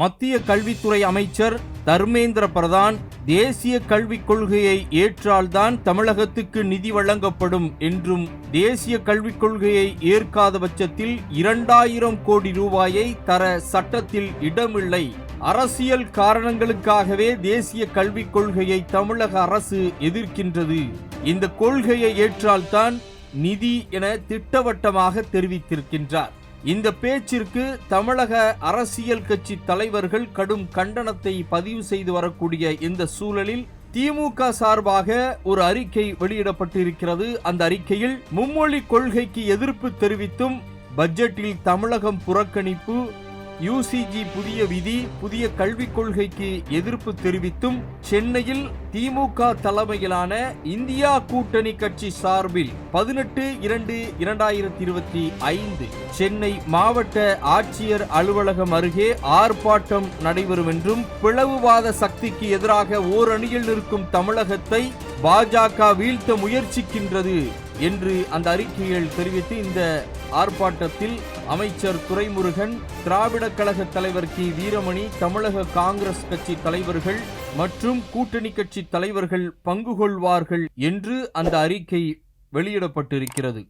மத்திய கல்வித்துறை அமைச்சர் தர்மேந்திர பிரதான் தேசிய கல்விக் கொள்கையை ஏற்றால்தான் தமிழகத்துக்கு நிதி வழங்கப்படும் என்றும் தேசிய கல்விக் கொள்கையை ஏற்காத பட்சத்தில் இரண்டாயிரம் கோடி ரூபாயை தர சட்டத்தில் இடமில்லை. அரசியல் காரணங்களுக்காகவே தேசிய கல்விக் கொள்கையை தமிழக அரசு எதிர்க்கின்றது. இந்த கொள்கையை ஏற்றால்தான் நிதி என திட்டவட்டமாக தெரிவித்திருக்கின்றார். இந்த பேச்சிற்கு தமிழக அரசியல் கட்சி தலைவர்கள் கடும் கண்டனத்தை பதிவு செய்து வரக்கூடிய இந்த சூழலில் திமுக சார்பாக ஒரு அறிக்கை வெளியிடப்பட்டிருக்கிறது. அந்த அறிக்கையில் மும்மொழி கொள்கைக்கு எதிர்ப்பு தெரிவித்தும் பட்ஜெட்டில் தமிழகம் புறக்கணிப்பு யூசிஜி புதிய விதி புதிய கல்விக் கொள்கைக்கு எதிர்ப்பு தெரிவித்தும் சென்னையில் திமுக தலைமையிலான இந்தியா கூட்டணி கட்சி சார்பில் பதினெட்டு இரண்டு இரண்டாயிரத்தி இருபத்தி ஐந்து சென்னை மாவட்ட ஆட்சியர் அலுவலகம் அருகே ஆர்ப்பாட்டம் நடைபெறும் என்றும் பிளவுவாத சக்திக்கு எதிராக ஓரணியில் நிற்கும் தமிழகத்தை பாஜக வீழ்த்த முயற்சிக்கின்றது என்று அந்த அறிக்கையில் தெரிவித்து இந்த ஆர்ப்பாட்டத்தில் அமைச்சர் துரைமுருகன் திராவிட கழக தலைவர் கி. வீரமணி தமிழக காங்கிரஸ் கட்சி தலைவர்கள் மற்றும் கூட்டணி கட்சி தலைவர்கள் பங்கு கொள்வார்கள் என்று அந்த அறிக்கை வெளியிடப்பட்டிருக்கிறது.